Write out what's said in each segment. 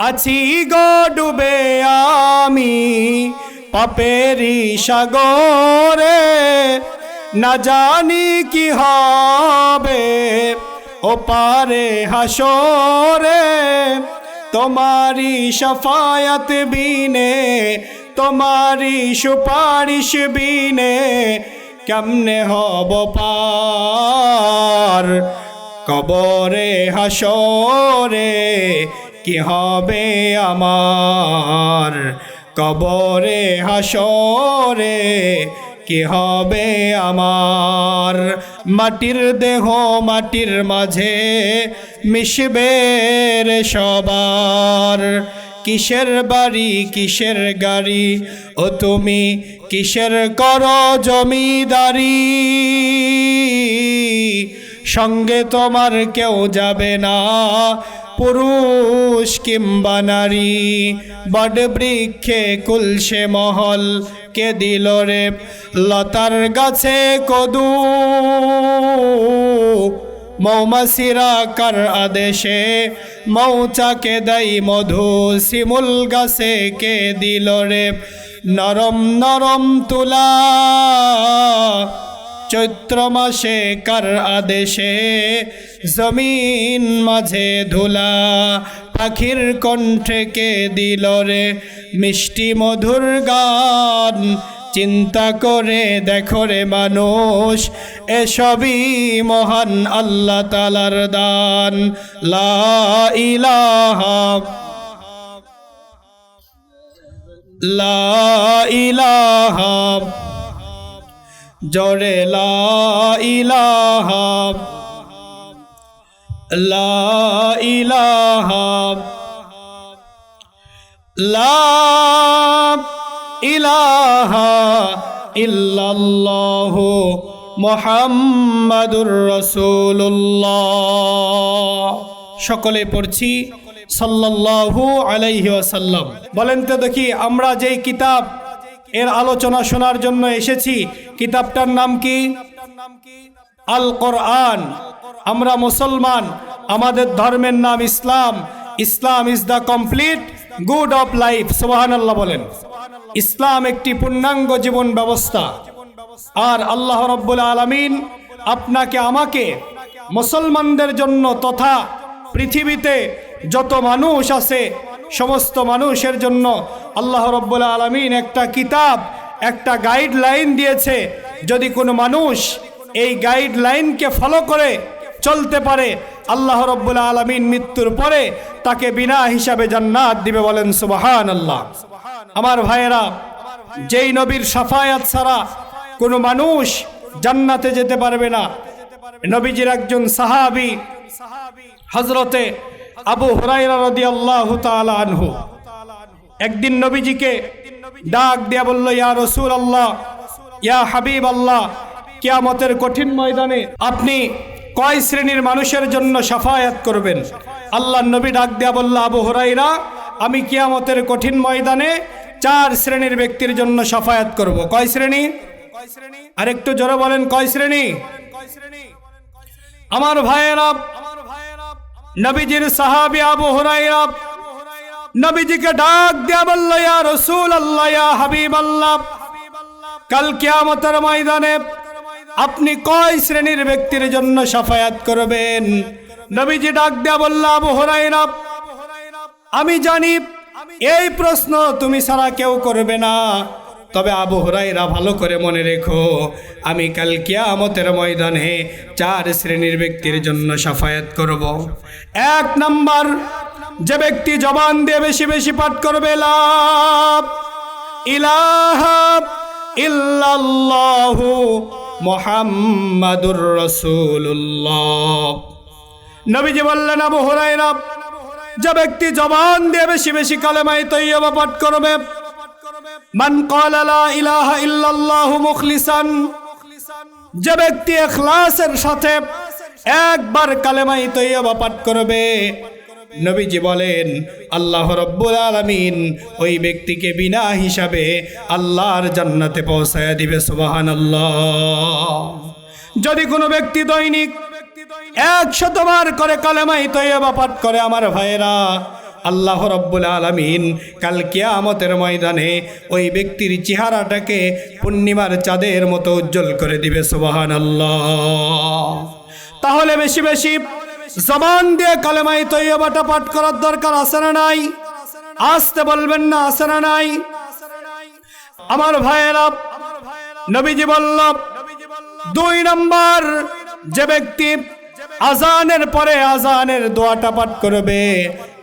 আছি গো ডুবে আমি পাপেরি সাগরে। না জানি কি হবে ও পারে হাসরে। তোমারি সফায়ত বিনে তোমারি সুপারিশ বিনে কেমনে হব পার? কবরে হাসরে কি হবে আমার কবরে, হাসরে? কি হবে আমার মাটির দেহ মাটির মাঝে মিশবে রে সবার? কিসের বাড়ি, কিসের গাড়ি? ও তুমি কিসের কর জমিদারি? সঙ্গে তোমার কেউ যাবে না। পুরুষ কিংবা নারী বড বৃক্ষে কুলসে মহল, কে দিল রে লতার গাছে কদু? মৌমাছিরা কার আদেশে? মৌচাকে দেয় মধু, শিমুল গাছে কে দিল রে? নরম নরম তুলা চৈত্র মাসে কার আদেশে? জমিন মাঝে ধুলা, পাখির কণ্ঠে কে দিল রে? মিষ্টি মধুর গান, চিন্তা করে দেখো রে মানুষ, এসবই মহান আল্লাহ তালার দান। লা ইলাহা লা ইলাহা জোরে লা ইলাহা লা ইলাহা ইল্লাল্লাহু মুহাম্মাদুর রাসূলুল্লাহ। সকলে পড়ছি সাল্লাল্লাহু আলাইহি ওয়াসাল্লাম। বলেন তো দেখি আমরা যেই কিতাব এর আলোচনা শোনার জন্য এসেছি। কিতাবটার নাম কি? আল কোরআন আমরা মুসলমান, আমাদের ধর্মের নাম Islam. Islam is the complete code of life সোহান আল্লাহ বলেন। ইসলাম একটি পূর্ণাঙ্গ জীবন ব্যবস্থা। আর আল্লাহ রব্বুল আলমিন আপনাকে, আমাকে মুসলমানদের জন্য তথা পৃথিবীতে যত মানুষ আছে সমস্ত মানুষের জন্য আল্লাহ রব্বুল আলমিন একটা কিতাব, একটা গাইডলাইন দিয়েছে। যদি কোনো মানুষ এই গাইডলাইনকে ফলো করে চলতে পারে, আল্লাহ রব্বুল আলমিন মৃত্যুর পরে তাকে বিনা হিসাবে জান্নাত দিবে বলেন সুবাহান আল্লাহ আমার ভাইয়েরা, যেই নবীর সাফায়াত ছাড়া কোনো মানুষ জান্নাতে যেতে পারবে না। নবীজির একজন সাহাবি হজরতে আবু হুরাইরা রদি আল্লাহ আনহু। একদিন নবীজিকে ডাক দিয়া বলল, ইয়া রসুল আল্লাহ ইয়া হাবিব আল্লাহ কিয়ামতের কঠিন ময়দানে আপনি কয় শ্রেণির মানুষের জন্য সাফায়াত করবেন? আল্লাহ নবী ডাক দিয়া বলল, আবু হরাইরা আমি কিয়ামতের কঠিন ময়দানে চার শ্রেণির ব্যক্তির জন্য সাফায়াত করব। কয় শ্রেণি? আরেকটু জোরে বলেন, কয় শ্রেণি? আমার ভাইয়েরা নবীজির সাহাবি আবু হুরাইরা নবীজিকে ডাক দিয়া বলল, ইয়া রসুল আল্লাহ ইয়া হাবিব আল্লাহ কাল কিয়ামতের ময়দানে আপনি কয় শ্রেণির ব্যক্তির জন্য সাফায়াত করবেন? নবীজি ডাক দিয়া বলল, আবু হুরাইরা আমি জানি এই প্রশ্ন তুমি ছাড়া কেউ করবে না। তবে আবু হুরাইরা ভালো করে মনে রেখো, আমি কাল কিয়ামতের ময়দানে চার শ্রেণির ব্যক্তির জন্য সাফায়াত করব। এক নাম্বার, যে ব্যক্তি জবান দিয়ে বেশি বেশি পাঠ করবে লাভ ইলাহা ইল্লাল্লাহু মুহাম্মাদুর রাসূলুল্লাহ। নবীজি বললেন, আবু হুরাইরা যে ব্যক্তি জবান দিয়ে বেশি বেশি কালেমাই তৈয়বা পাঠ করবে মান লা ইলাহা ইল্লাল্লাহু মুখলিসান, যে ব্যক্তি এখলাসের সাথে একবার কালেমাই তৈয়বা পাঠ করবে, নবীজি বলেন, আল্লাহ রব্বুল আলামিন ওই ব্যক্তিকে বিনা হিসাবে আল্লাহর জান্নাতে পৌঁছায় দিবে সুবাহান আল্লাহ যদি কোনো ব্যক্তি দৈনিক একশতবার করে কালেমাই তৈয়বা পাঠ করে, আমার ভাইয়েরা আল্লাহ রব্বুল আলমিন কাল কিয়ামতের ময়দানে ওই ব্যক্তির চেহারাটাকে পূর্ণিমার চাঁদের মতো উজ্জ্বল করে দিবে সুবাহান আল্লাহ তাহলে বেশি বেশি জবান দিয়ে কালেমাই তৈয়বাটা পাঠ করার দরকার আছে না নাই? আসতে বলবেন না, আছে না নাই? আমার ভাইয়েরা, নবীজি বলল, দুই নম্বর যে ব্যক্তি আজানের পরে আজানের দোয়াটা পাঠ করবে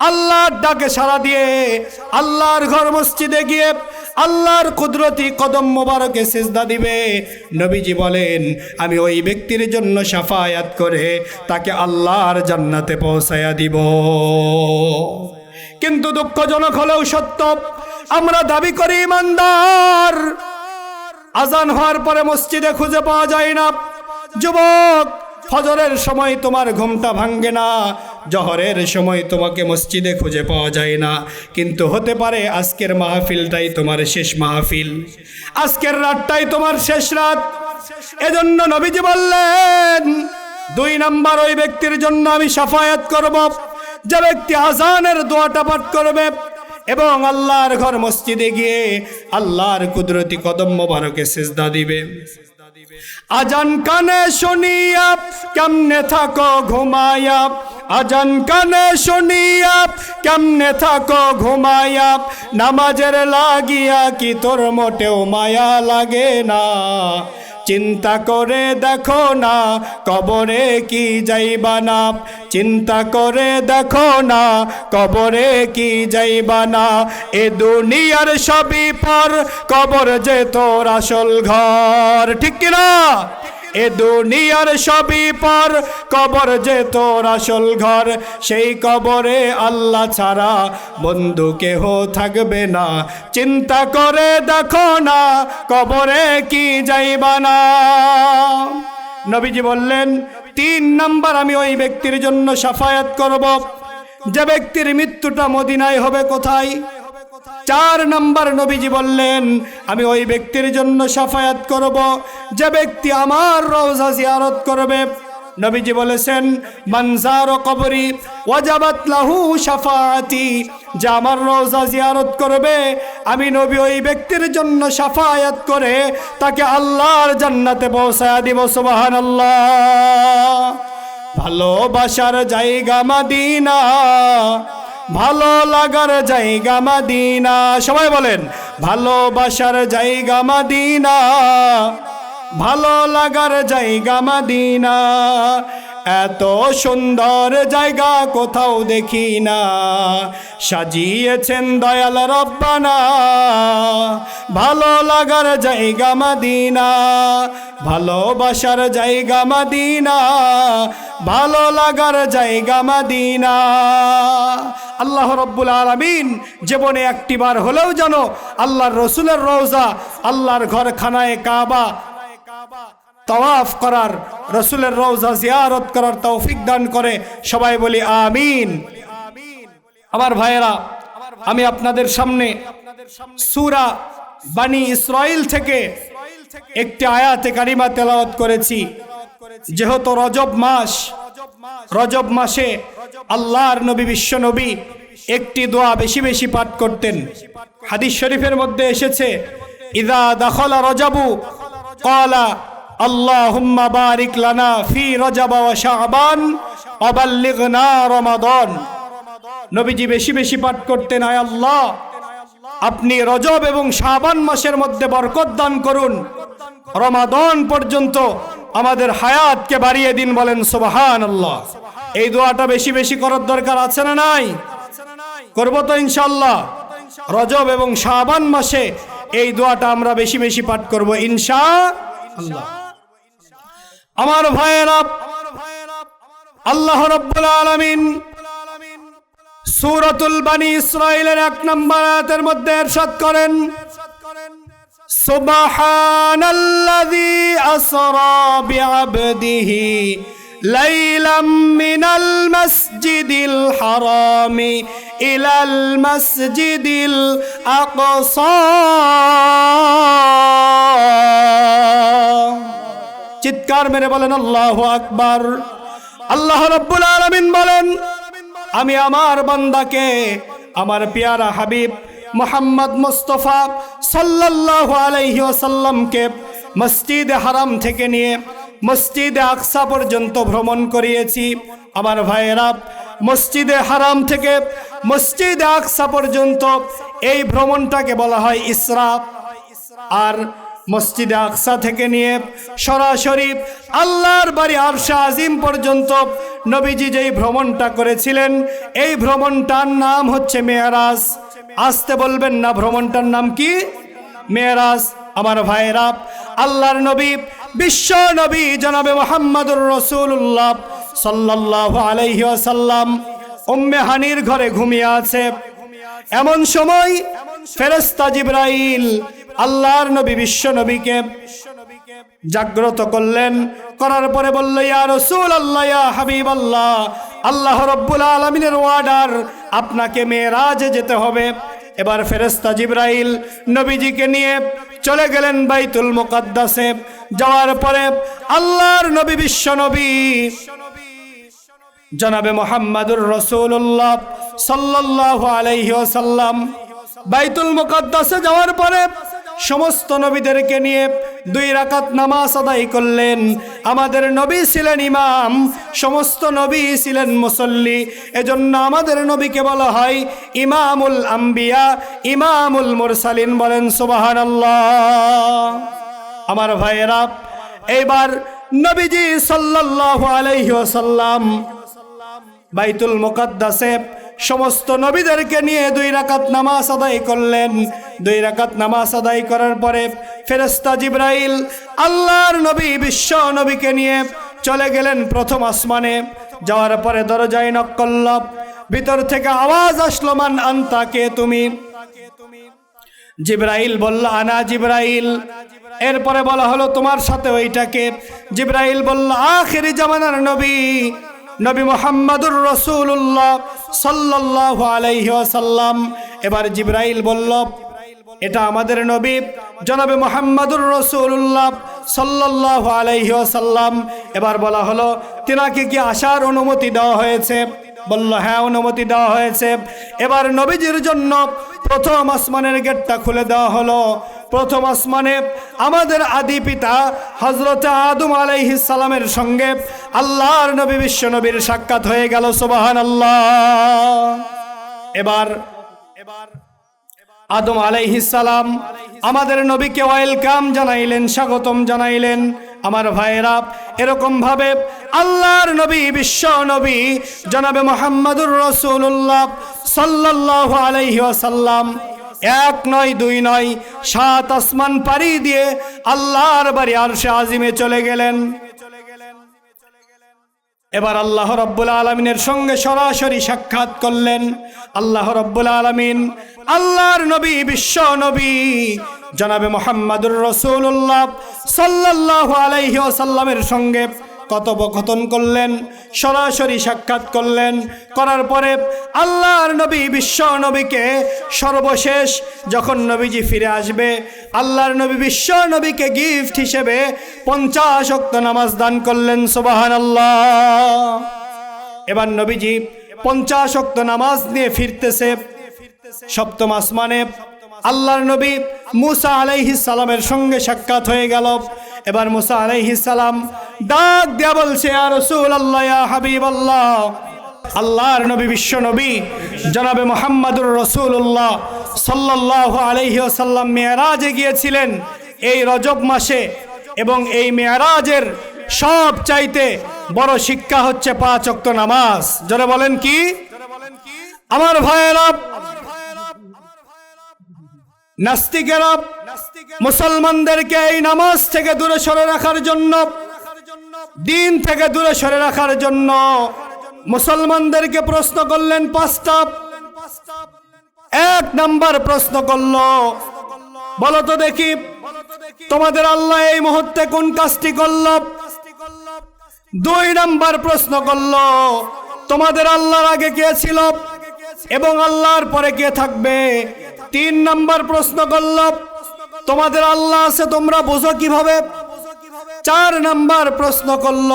আল্লাহর ডাকে সাড়া দিয়ে আল্লাহর ঘর মসজিদে গিয়ে আল্লাহর কুদরতি কদম মোবারকে সেজদা দিবে। নবীজি বলেন, আমি ওই ব্যক্তির জন্য সাফায়াত করে তাকে আল্লাহর জান্নাতে পৌঁছায়া দিব। কিন্তু দুঃখজনক হলেও সত্য, আমরা দাবি করি ইমানদার। আজান হওয়ার পরে মসজিদে খুঁজে পাওয়া যায় না। যুবক, ফজরের সময় তোমার ঘুমটা ভাঙ্গে না। জহরের সময় তোমাকে মসজিদে খুঁজে পাওয়া যায় না। কিন্তু হতে পারে আজকের মাহফিলটাই তোমার শেষ মাহফিল। আজকের রাতটাই তোমার শেষ রাত। এজন্য নবীজি বললেন, দুই নাম্বার ওই ব্যক্তির জন্য আমি সাফায়াত করব। যে ব্যক্তি আজানের দোয়াটা পাঠ করবে এবং আল্লাহর ঘর মসজিদে গিয়ে আল্লাহর কুদরতি কদম মোবারকে সেজদা দিবে। আজান কানে শুনিয়া কেমনে থাকো ঘুমায়া আজান কানে শুনিয়া কেমনে থাকো ঘুমায়া নামাজের লাগিয়া কি তোর মোটেও মায়া লাগে না? চিন্তা করে দেখো না, কবরে কি যাইবা না। চিন্তা করে দেখো না, কবরে কি যাইবা না। এ দুনিয়ার সবই পর, কবর যে তোর আসল ঘর। ঠিক কিনা? এ দুনিয়ার সবই পর, কবর যে তোর আসল ঘর, সেই কবরে আল্লাহ ছাড়া বন্ধু কেহ থাকবে না। চিন্তা করে দেখো না, কবরে কি যাইবা না। নবীজি বললেন, তিন নাম্বার আমি ওই ব্যক্তির জন্য সাফায়াত করব। যে ব্যক্তির মৃত্যুটা মদিনায় হবে কোথায়? চার নম্বর নবীজি বললেন, আমি ওই ব্যক্তির জন্য সাফায়াত করব। যে ব্যক্তি আমার রওজা জিয়ারত করবে। নবীজি বলেছেন মানজার কবরি, ওয়াজাবাত লাহু সাফায়াতি যে আমার রওজা জিয়ারত করবে, আমি নবী ওই ব্যক্তির জন্য সাফায়াত করে তাকে আল্লাহর জান্নাতে পৌঁছায় দিব, সুবহানাল্লাহ। ভালোবাসার জায়গা মাদিনা। ভালো লাগার জায়গা মাদিনা। সবাই বলেন ভালোবাসার জায়গা মাদিনা। ভালো লাগার জায়গা মাদিনা। এত সুন্দর জায়গা কোথাও দেখি না। সাজিয়েছেন দয়াল রব্বানা। ভালো লাগার জায়গা মাদিনা। ভালোবাসার জায়গা মাদিনা। ভালো লাগার জায়গা মাদিনা। আল্লাহ রব্বুল আলমিন জীবনে একটিবার হলেও জানো আল্লাহর রসুলের রোজা আল্লাহর ঘরখানায় কাবা তওয়াফ করার, রসুলের রওজা জিয়ারত করার তৌফিক দান করে সবাই বলি আমিন। আমার ভাইয়েরা, আমি আপনাদের সামনে সুরা বানি ইসরায়েল থেকে একটি আয়াতে কারিমা তেলাওয়াত করেছি। যেহেতু রজব মাস, রজব মাসে আল্লাহর নবী, বিশ্ব নবী একটি দোয়া বেশি বেশি পাঠ করতেন। হাদিস শরীফের মধ্যে এসেছে, ইদা দখলা রজাবু কলা নবীজি বেশি বেশি পাঠ করতেন, আয় আল্লাহ, আপনি রজব এবং শাবান মাসের মধ্যে বরকত দান করুন। রমাদন পর্যন্ত আমাদের হায়াতকে বাড়িয়ে দিন বলেন সুবহান আল্লাহ এই দোয়াটা বেশি বেশি করার দরকার আছে না নাই? করব তো ইনশাল্লাহ রজব এবং শাবান মাসে এই দোয়াটা আমরা বেশি বেশি পাঠ করব ইনশা আল্লাহ আমার ভাইয়েরা আল্লাহ রব্বুল আলামিন সুরতুল বানি ইসরায়েলের এক নম্বর আয়াতের মধ্যে এরশাদ করেন سبحان الذي أسرى بعبده ليلا من المسجد الحرام إلى المسجد الأقصى চিৎকার মেরে বলেন, আল্লাহ আকবার। আল্লাহ রব্বুল আলমিন বলেন, আমি আমার বান্দাকে, আমার পিয়ারা হাবিব মোহাম্মদ মুস্তফা সাল্লাল্লাহু আলাইহি ওয়াসাল্লামকে মসজিদে হারাম থেকে নিয়ে মসজিদে আকসা পর্যন্ত ভ্রমণ করিয়েছি। আমার ভাইয়েরা, মসজিদে হারাম থেকে মসজিদে আকসা পর্যন্ত এই ভ্রমণটাকে বলা হয় ইসরা। আর মসজিদে আকসা থেকে নিয়ে সরাসরি আল্লাহর বাড়ি আরশা আজিম পর্যন্ত নবীজি যেই ভ্রমণটা করেছিলেন, এই ভ্রমণটার নাম হচ্ছে মেয়ারাজ। আসতে বলবেন না ভ্রমণটার নাম কি? মেয়ারাজ, আমার ভাইয়েরা আল্লাহর নবী, বিশ্ব নবী জনাবে মোহাম্মদুর রসুল্লাহ সাল্লাহ আলাইহি আসাল্লাম উম্মে হানির ঘরে ঘুমিয়ে আছে। এমন সময় ফেরেস্তা জিব্রাইল আল্লাহর নবী, বিশ্ব নবীকে জাগ্রত করলেন। করার পরে বলল, ইয়া রসুল আল্লাহ ইয়া হাবিব আল্লাহ আল্লাহ রব্বুল আলমিনের ওয়ার্ডার আপনাকে মেয়েরাজে যেতে হবে। এবার ফেরেস্তা জিব্রাইল নবীজিকে নিয়ে চলে গেলেন বাইতুল মুকাদ্দাসে। যাওয়ার পরে আল্লাহর নবী, বিশ্ব নবী, জনাবে মোহাম্মদুর রসুল্লাহ সাল্লাহ আলাইহি ওয়াসাল্লাম বাইতুল মুকাদ্দাসে যাওয়ার পরে সমস্ত নবীদেরকে নিয়ে দুই রাকাত নামাজ আদায় করলেন। আমাদের নবী ছিলেন ইমাম, সমস্ত নবী ছিলেন মুসল্লি। এজন্য আমাদের নবীকে বলা হয় ইমামুল আম্বিয়া, ইমামুল মুরসালিন বলেন সুবহানাল্লাহ। আমার ভাইয়েরা, এইবার নবীজি সাল্লাল্লাহু আলাইহি ওয়াসাল্লাম বাইতুল মুকাদ্দাসে সমস্ত নবীদেরকে নিয়ে দুই রাকাত নামাজ আদায় করলেন। দুই রাকাত নামাজ আদায় করার পরে ফেরেস্তা জিব্রাইল আল্লাহর নবী, বিশ্ব নবীকে নিয়ে চলে গেলেন প্রথম আসমানে। যাওয়ার পরে দরজায় নক ভিতর থেকে আওয়াজ আসলো, মান আন্তাকে তুমি? জিব্রাইল বলল, আনা জিব্রাইল। এরপরে বলা হলো, তোমার সাথে ওইটাকে জিব্রাইল বলল, আখেরি জামানার নবী। নবী মোহাম্মদুর রসুল্লাহ সাল্লাহ আলাইহি ওয়াসাল্লাম। এবার জিব্রাইল বলল, এটা আমাদের নবী, জনাবে মোহাম্মদুর রসুল্লাহ সাল্লাহ আলাইহি ওয়াসাল্লাম। এবার বলা হলো, তিনাকে কি আসার অনুমতি দেওয়া হয়েছে? বলল হ্যাঁ অনুমতি দেওয়া হয়েছে। এবার নবীজির জন্য প্রথম আসমানের গেটটা খুলে দেওয়া হলো। প্রথম আসমানে আমাদের আদি পিতা হজরত আদম সালামের সঙ্গে আল্লাহর নবী বিশ্ব নবীর সাক্ষাৎ হয়ে গেল সুবাহান আল্লাহ এবার এবার আদম সালাম আমাদের নবীকে ওয়েলকাম জানাইলেন, স্বাগতম জানাইলেন। আমার ভাইয়েরা, এরকম ভাবে আল্লাহর নবী, বিশ্ব নবী, জনাবে মোহাম্মদুর রসুল্লাহ সাল্লাহ আলাইহি ওয়াসাল্লাম এক নয় দুই নয়, সাত আসমান পাড়ি দিয়ে আল্লাহর বাড়ি আরশে আজিমে চলে গেলেন। এবার আল্লাহ রব্বুল আলমিনের সঙ্গে সরাসরি সাক্ষাৎ করলেন। আল্লাহ রব্বুল আলমিন আল্লাহর নবী, বিশ্ব নবী, জনাবে মোহাম্মদুর রসুল্লাহ সাল্লাহ আলাইহি সাল্লামের সঙ্গে কথোপকথন করলেন, সরাসরি সাক্ষাৎ করলেন। করার পরে আল্লাহর নবী, বিশ্ব নবীকে সর্বশেষ যখন নবীজি ফিরে আসবে, আল্লাহর নবী বিশ্ব নবীকে গিফট হিসেবে পঞ্চাশ অক্ত নামাজ দান করলেন সুবাহান আল্লাহ এবার নবীজি পঞ্চাশ অক্ত নামাজ নিয়ে ফিরতেছে সপ্তম আসমানে। আল্লাহর নবী মুসা আলাইহিস সালামের সঙ্গে সাক্ষাৎ হয়ে গেল। এবার মুসা সালাম ডাক দেয়া বলছে, ইয়া হাবিব আল্লাহ আল্লাহর নবী, বিশ্ব নবী, জনাবে মোহাম্মদুর রসুল্লাহ সাল্লাহ আলহি আসাল্লাম মেয়ারাজে গিয়েছিলেন এই রজব মাসে এবং এই মেয়ারাজের সব চাইতে বড় শিক্ষা হচ্ছে পাঁচ অক্ত নামাজ। যারা বলেন কি? আমার ভাইয়েরা নাস্তিকেরা মুসলমানদেরকে এই নামাজ থেকে দূরে সরে রাখার জন্য, দিন থেকে দূরে সরে রাখার জন্য মুসলমানদেরকে প্রশ্ন করলেন, পাঁচটা? এক নাম্বার প্রশ্ন করল, বলো তো দেখি, তোমাদের আল্লাহ এই মুহূর্তে কোন কাজটি করল? দুই নাম্বার প্রশ্ন করল, তোমাদের আল্লাহর আগে কে ছিল এবং আল্লাহর পরে কে থাকবে? তিন নাম্বার প্রশ্ন করল তোমাদের আল্লাহ আছে, তোমরা বোঝো কীভাবে? চার নাম্বার প্রশ্ন করল,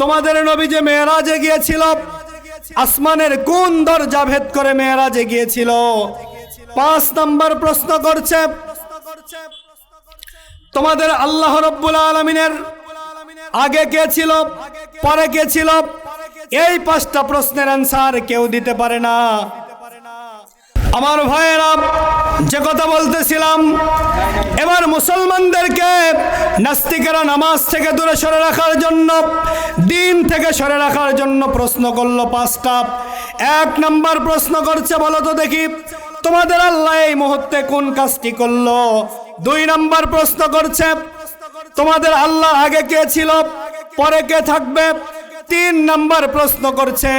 তোমাদের নবী যে মেয়েরাজে গিয়েছিল, আসমানের কোন দরজা ভেদ করে মেয়েরাজে গিয়েছিল? পাঁচ নাম্বার প্রশ্ন করছে, তোমাদের আল্লাহ রব্বুল আলমিনের আগে কে ছিল, পরে কে ছিল? এই পাঁচটা প্রশ্নের অ্যান্সার কেউ দিতে পারে না। আমার ভাইয়েরা যে কথা বলতেছিলাম, এবার মুসলমানদেরকে নাস্তিকেরা নামাজ থেকে দূরে সরে রাখার জন্য, দিন থেকে সরে রাখার জন্য প্রশ্ন করল পাঁচটা। এক নম্বর প্রশ্ন করছে, বলো তো দেখি, তোমাদের আল্লাহ এই মুহূর্তে কোন কাজটি করল? দুই নাম্বার প্রশ্ন করছে, তোমাদের আল্লাহ আগে কে ছিল, পরে কে থাকবে? তিন নম্বর প্রশ্ন করছে,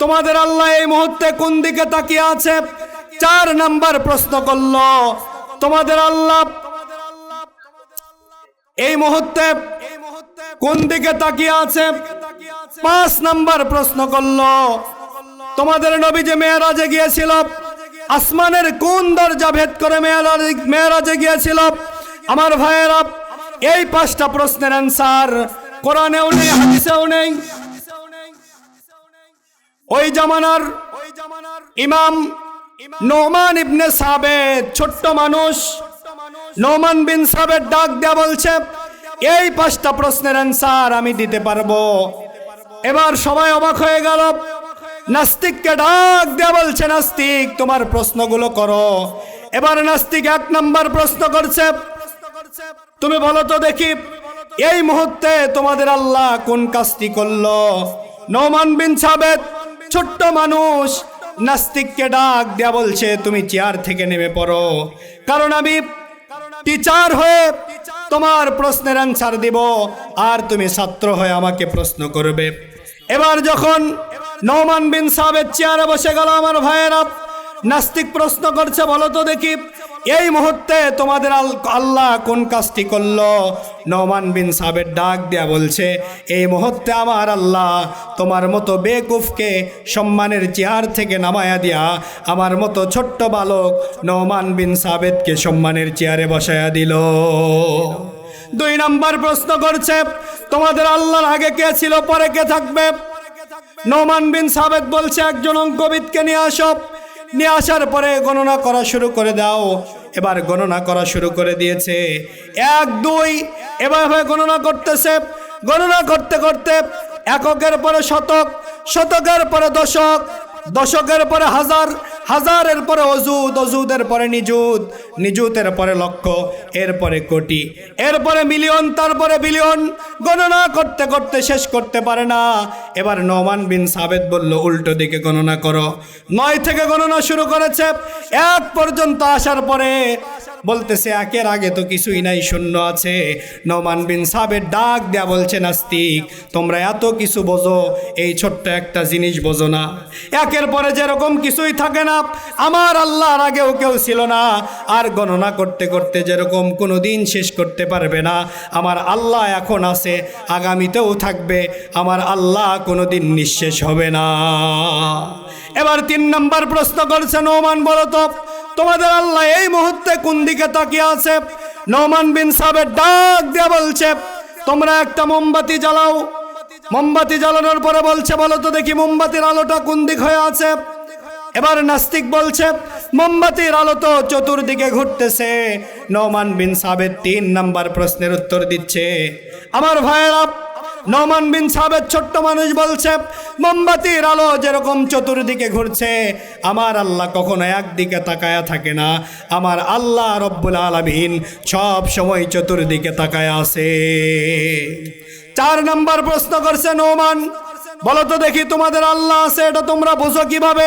তোমাদের আল্লাহ এই মুহূর্তে কোন দিকে তাকিয়ে আছে? চার নাম্বার প্রশ্ন করল, তোমাদের আল্লাহ এই মুহূর্তে কোন দিকে তাকিয়ে আছে? পাঁচ নাম্বার প্রশ্ন করল, তোমাদের নবী যে মেয়েরাজে গিয়েছিল। আসমানের কোন দরজা ভেদ করে মেয়েরাজ গিয়েছিল? আমার ভাইয়েরা, এই পাঁচটা প্রশ্নের অ্যান্সার কোরআনেও নেই, হাদিসেও নেই। ওই জামানার ইমাম নোমান ইবনে সাবেদ ছোট্ট মানুষ। নোমান বিন সাবেদ ডাক দেয়া বলছে এই পাঁচটা প্রশ্নের অ্যান্সার আমি দিতে পারব। এবার সবাই অবাক হয়ে গেল। নাস্তিককে ডাক দেয়া বলছে নাস্তিক তোমার প্রশ্নগুলো করো। এবার নাস্তিক এক নাম্বার প্রশ্ন করছে তুমি বলো তো দেখি এই মুহূর্তে তোমাদের আল্লাহ কোন কাজটি করল? নৌমান বিন সাবেদ ছোট্ট মানুষ নাস্তিককে ডাক দেয়া বলছে, তুমি চেয়ার থেকে নেমে পড়ো। কারণ আমি টিচার হয়ে তোমার প্রশ্নের অ্যান্সার দিব, আর তুমি ছাত্র হয়ে আমাকে প্রশ্ন করবে। এবার যখন নৌমান বিন সাহেবের চেয়ারে বসে গেল আমার ভাইয়েরা, নাস্তিক প্রশ্ন করছে, বলো তো দেখি এই মুহূর্তে তোমাদের আল- আল্লাহ কোন কাজটি করল? নমান বিন সাবের ডাক দেয়া বলছে, এই মুহূর্তে আমার আল্লাহ তোমার মতো বেকুফকে সম্মানের চেয়ার থেকে নামায়া দিয়া আমার মতো ছোট্ট বালক নৌমান বিন সাবেদকে সম্মানের চেয়ারে বসায়া দিল। দুই নাম্বার প্রশ্ন করছে, তোমাদের আল্লাহর আগে কে ছিল, পরে কে থাকবে? নোমান বিন সাবেদ বলছে, একজন অঙ্কবিদকে নিয়ে আসো। নিয়ে আসার পরে গণনা করা শুরু করে দাও। এবার গণনা করা শুরু করে দিয়েছে। এক, দুই, এভাবে গণনা করতেছে। গণনা করতে করতে এককের পরে শতক, শতকের পরে দশক, দশকের পরে হাজার হাজারের পরে অজুদ অজুদের পরে নিযুত নিজুতের পরে লক্ষ, এরপরে কোটি, এরপরে মিলিয়ন, তারপরে বিলিয়ন, গণনা করতে করতে শেষ করতে পারে না। এবার নোমান বিন সাবেদ বলল, উল্টো দিকে গণনা করো। নয় থেকে গণনা শুরু করেছে, এক পর্যন্ত আসার পরে বলতেছে, একের আগে তো কিছুই নাই, শূন্য আছে। নোমান বিন সাবের ডাক দেয়া বলছে, নাস্তিক, তোমরা এত কিছু বোঝো, এই ছোট্ট একটা জিনিস বোঝো না। একের পরে যেরকম কিছুই থাকে না, আমার আল্লাহর আগেও কেউ ছিল না। আর গণনা করতে করতে যেরকম কোনো দিন শেষ করতে পারবে না। আমার আল্লাহ এখন আছে, আগামীতেও থাকবে, আমার আল্লাহ কোনো দিন নিঃশেষ হবে না। এবার তিন নম্বর প্রশ্ন করছে নৌমান বলো তো তোমাদের আল্লাহ এই মুহূর্তে কোন দিকে তাকিয়ে আছে? নৌমান বিন সাহেবের ডাক দিয়া বলছে, তোমরা একটা মোমবাতি জ্বালাও। মোমবাতি জ্বালানোর পরে বলছে, বলো তো দেখি মোমবাতির আলোটা কোন দিক হয়ে আছে? এবার নাস্তিক বলছে, মোমবাতির আলো তো চতুর্দিকে ঘুরতেছে। নৌমান বিন সাবেদ তিন নাম্বার প্রশ্নের উত্তর দিচ্ছে, আমার ভাইয়েরা নৌমান বিন সাবেদ ছোট্ট মানুষ বলছে, মোমবাতির আলো যেরকম চতুর্দিকে ঘুরছে, আমার আল্লাহ কখনো একদিকে তাকায়া থাকে না। আমার আল্লাহ রব্বুল আলমিন সব সময় চতুর্দিকে তাকায় আছে। চার নাম্বার প্রশ্ন করছে নৌমান বলো তো দেখি তোমাদের আল্লাহ আছে, এটা তোমরা বুঝো কীভাবে?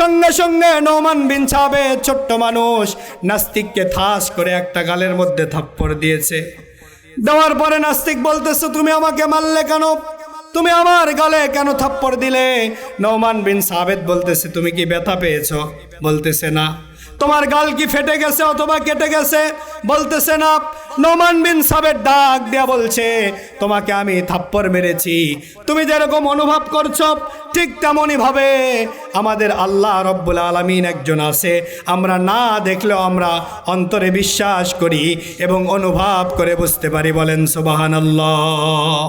সঙ্গে সঙ্গে নৌমান বিন সাবে ছোট্ট মানুষ নাস্তিককে থাস করে একটা গালের মধ্যে থাপ্পড় দিয়েছে। দেওয়ার পরে নাস্তিক বলতেছে, তুমি আমাকে মারলে কেন? তুমি আমার গালে কেন থাপ্পড় দিলে? নৌমান বিন সাবেদ বলতেছে, তুমি কি ব্যথা পেয়েছ? বলতেছে, না। তোমার গাল কি ফেটে গেছে অথবা কেটে গেছে? বলতেছে না। নোমান বিন সাবের ডাক দেয়া বলছে, তোমাকে আমি থাপ্পড় মেরেছি। তুমি যেরকম অনুভব করছ, ঠিক তেমনই ভাবে আমাদের আল্লাহ রব্বুল আলমিন একজন আছে। আমরা না দেখলেও আমরা অন্তরে বিশ্বাস করি এবং অনুভব করে বুঝতে পারি। বলেন সুবাহান আল্লাহ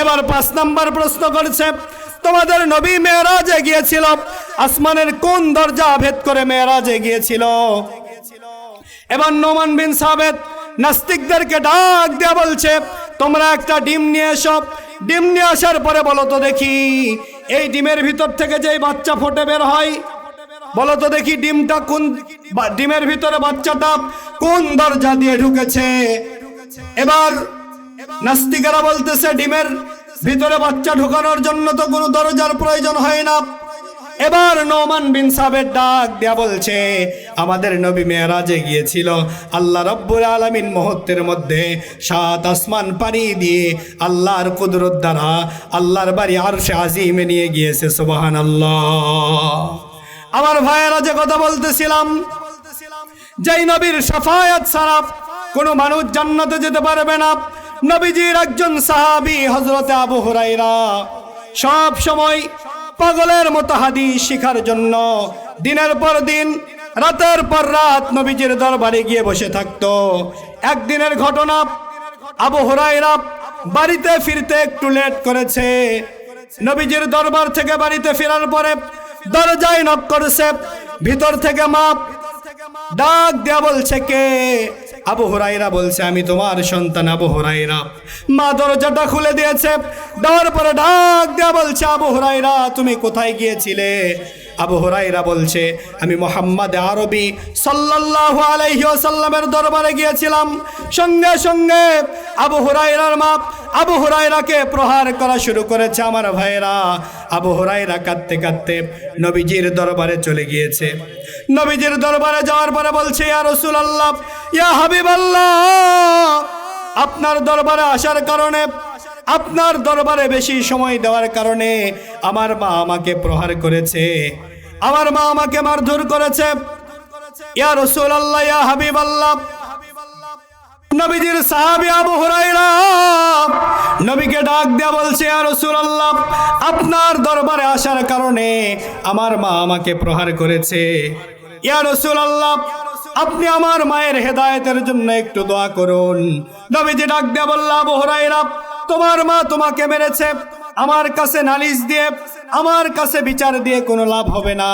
এবার পাঁচ নাম্বার প্রশ্ন করছে তোমাদের নবী মেয়েরাজে গিয়েছিল। আসমানের কোন দরজা ভেদ করে মেয়েরাজে গিয়েছিল? এবার নোমান বিন সাবেদ নাস্তিকদেরকে ডাক দেয়া বলছে, তোমরা একটা ডিম নিয়ে এসো। ডিম নিয়ে আসার পরে বলো তো দেখি, এই ডিমের ভিতর থেকে যেই বাচ্চা ফোটে বের হয়, বলো তো দেখি ডিমটা কোন ডিমের ভিতরে বাচ্চাটা কোন দরজা দিয়ে ঢুকেছে? এবার নাস্তিকেরা বলতেছে, ডিমের ভিতরে বাচ্চা ঢোকানোর জন্য তো কোনো দরজার প্রয়োজন হয় না। এবার নোমান বিন সাবের ডাক দেয়া বলছে, আমাদের নবী মেয়েরাজে গিয়েছিল। আল্লাহ রব্বুল আলমিন মুহূর্তের মধ্যে সাত আসমান পাড়ি দিয়ে আল্লাহর কুদরত দ্বারা আল্লাহর বাড়ি আর সে আজিমে নিয়ে গিয়েছে সুবাহান আল্লাহ আমার ভাইয়েরা যে কথা বলতেছিলাম, যেই নবীর সাফায়াত ছাড়া কোনো মানুষ জান্নাতে যেতে পারবে না। নবীজির একজন সাহাবি হজরতে আবু হুরাইরা সব সময় পাগলের মতো হাদিস শিখার জন্য দিনের পর দিন, রাতের পর রাত নবীজির দরবারে গিয়ে বসে থাকতো। একদিনের ঘটনা, আবু হুরাইরা বাড়িতে ফিরতে একটু লেট করেছে। নবীজির দরবার থেকে বাড়িতে ফেরার পরে দরজায় নক করেছে। ভিতর থেকে মাপ ডাক দেয়া বলছে, কে? আবু হুরাইরা বলছে, আমি তোমার সন্তান আবু হুরাইরা মা দরজাটা খুলে দিয়েছে, দেওয়ার পরে ডাক দেওয়া বলছে, আবু হুরাইরা তুমি কোথায় গিয়েছিলে? আবু হরাইরা বলছে, আমি মোহাম্মদ আরবি সাল্লাল্লাহু আলাইহি ওয়াসাল্লামের দরবারে গিয়েছিলাম। সঙ্গে সঙ্গে আবু হুরাইরার মাপ আবু হুরাইরাকে প্রহার করা শুরু করেছে আমার ভাইয়েরা। আবু হুরাইরা কাঁদতে কাঁদতে নবীজির দরবারে চলে গিয়েছে। নবীজির দরবারে যাওয়ার পরে বলছে, ইয়া রসুল আল্লাহ ইয়া হাবিব আল্লাহ আপনার দরবারে আসার কারণে আপনার দরবারে বেশি সময় দেওয়ার কারণে আমার মা আমাকে প্রহার করেছে। আমার মা আমাকে মারধর করেছে। ইয়া রসুল আল্লাহ ইয়া হাবিব আল্লাহ নবীজির সাহাবী আবু হুরাইরা নবীকে ডাক দেয়া বলছে আর রাসূলুল্লাহ, আপনার দরবারে আসার কারণে আমার মা আমাকে প্রহার করেছে। ইয়া রাসূলুল্লাহ, আপনি আমার মায়ের হেদায়েতের জন্য একটু দোয়া করুন। নবীজি ডাক দেয়া বলল, আবু হুরাইরা তোমার মা তোমাকে মেরেছে, আমার কাছে নালিশ দিয়ে, আমার কাছে বিচার দিয়ে কোনো লাভ হবে না।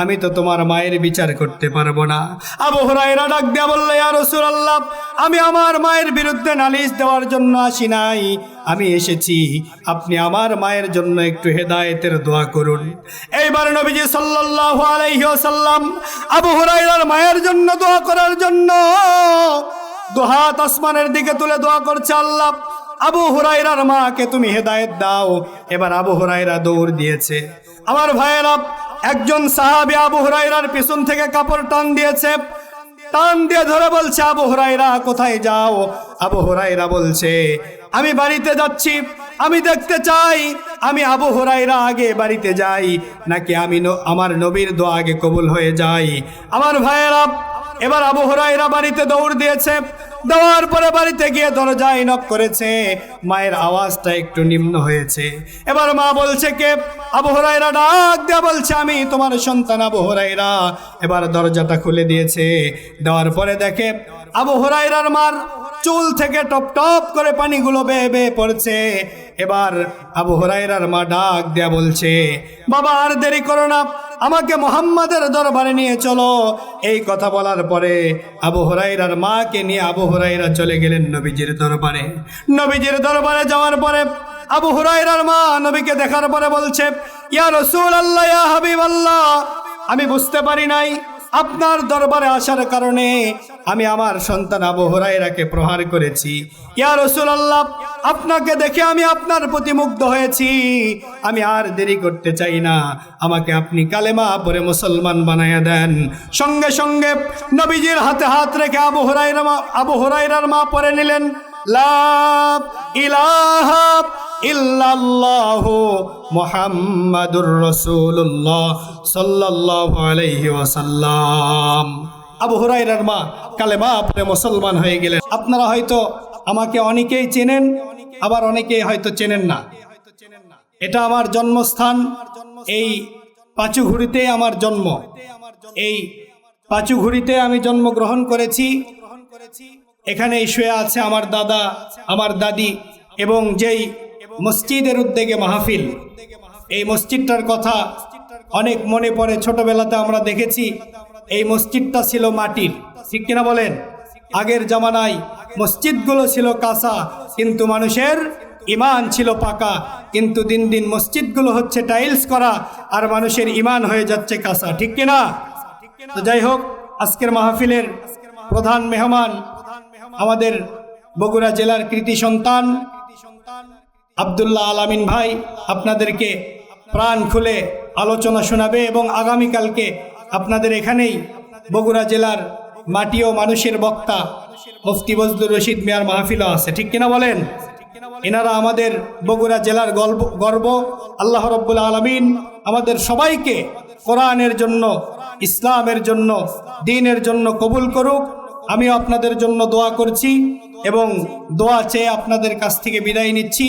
আমি তো তোমার মায়ের বিচার করতে পারব না। আবু হুরাইরা ডাক দিয়া বলল, ইয়া রাসূলুল্লাহ, আমি আমার মায়ের বিরুদ্ধে নালিশ দেওয়ার জন্য আসি নাই। আমি এসেছি, আপনি আমার মায়ের জন্য একটু হেদায়েতের দোয়া করুন। এইবার নবীজি সাল্লাল্লাহু আলাইহি ওয়াসাল্লাম আবু হুরাইরার মায়ের জন্য দোয়া করার জন্য দুহাত আসমানের দিকে তুলে দোয়া করছে, আল্লাহ আবু হুরাইরার মাকে তুমি হেদায়েত দাও। এবার আবু হুরাইরা দৌড় দিয়েছে। আমার ভাইয়েরা, একজন সাহাবী আবু হুরাইরার পিছন থেকে কাপড় টান দিয়েছে। টান দিয়ে ধরে বলছে, আবু হুরাইরা কোথায় যাও? আবু হুরাইরা বলছে, আমি বাড়িতে যাচ্ছি। আমি দেখতে চাই, আমি আবু হুরাইরা আগে বাড়িতে যাই, নাকি আমি আমার নবীর দোয়া আগে কবুল হয়ে যাই? আমার ভাইয়েরা এবার আবু হুরাইরা বাড়িতে দৌড় দিয়েছে। দেওয়ার পরে বাড়িতে গিয়ে দরজায় নক করেছে। মায়ের আওয়াজটা একটু নিম্ন হয়েছে। এবার মা বলছে, কে? আবু হরাইরা ডাক দেয়া বলছে, আমি তোমার সন্তান আবু হরাইরা এবার দরজাটা খুলে দিয়েছে। দেওয়ার পরে দেখে আবু হরাইরার মার চুল থেকে টপ টপ করে পানিগুলো বেয়ে বেয়ে পড়ছে। এবার আবু হরাইরার মা ডাক দেয়া বলছে, বাবা, আর দেরি করো না। আমাকে মোহাম্মদের দরবারে নিয়ে চলো। এই কথা বলার পরে আবু হরাইরার মাকে নিয়ে আবু হরাইরা চলে গেলেন নবীজির দরবারে। নবীজির দরবারে যাওয়ার পরে আবু হুরাইরার মা নবীকে দেখার পরে বলছে, ইয়া রসুল আল্লাহ ইয়া হাবিব আল্লাহ আমি বুঝতে পারি নাই। আপনার দরবারে আসার কারণে আমি আমার সন্তান আবু হুরাইরাকে প্রহার করেছি। ইয়া রসুল আল্লাহ আপনাকে দেখে আমি আপনার প্রতি মুগ্ধ হয়েছি। আমি আর দেরি করতে চাই না। আমাকে আপনি কালেমা পরে মুসলমান বানাইয়া দেন। সঙ্গে সঙ্গে নবীজির হাতে হাত রেখে আবু হুরাইরা আবু হুরাইরার মা পরে নিলেন। লা ইলাহা ইল্লাল্লাহু মুহাম্মাদুর রাসূলুল্লাহ সাল্লাল্লাহু আলাইহি ওয়াসাল্লাম। আবু হুরাইরার মা কালেমা পড়ে মুসলমান হয়ে গেলেন। আপনারা হয়তো আমাকে অনেকেই চেনেন, আবার অনেকেই হয়তো চেনেন না। এটা আমার জন্মস্থান, এই পাঁচুঘুড়িতে আমার জন্ম। এই পাঁচুঘুড়িতে আমি জন্মগ্রহণ করেছি। এখানে শুয়ে আছে আমার দাদা, আমার দাদি এবং যেই মসজিদের উদ্যোগে মাহফিল। এই মসজিদটার কথা অনেক মনে পড়ে। ছোটবেলাতে আমরা দেখেছি, এই মসজিদটা ছিল মাটির। ঠিক কিনা বলেন? আগের জামানায় মসজিদগুলো ছিল কাঁচা, কিন্তু মানুষের ইমান ছিল পাকা। কিন্তু দিন দিন মসজিদগুলো হচ্ছে টাইলস করা আর মানুষের ইমান হয়ে যাচ্ছে কাঁচা। ঠিক কিনা? তো যাই হোক, আজকের মাহফিলের প্রধান মেহমান আমাদের বগুড়া জেলার কৃতি সন্তান আবদুল্লাহ আলামিন ভাই আপনাদেরকে প্রাণ খুলে আলোচনা শোনাবে এবং আগামীকালকে আপনাদের এখানেই বগুড়া জেলার মাটি ও মানুষের বক্তা মুফতি বজলুর রশিদ মিয়ার মাহফিলও আছে। ঠিক কিনা বলেন? এনারা আমাদের বগুড়া জেলার গল্প গর্ব। আল্লাহ রব্বুল আলমিন আমাদের সবাইকে কোরআনের জন্য, ইসলামের জন্য, দিনের জন্য কবুল করুক। আমিও আপনাদের জন্য দোয়া করছি এবং দোয়া চেয়ে আপনাদের কাছ থেকে বিদায় নিচ্ছি।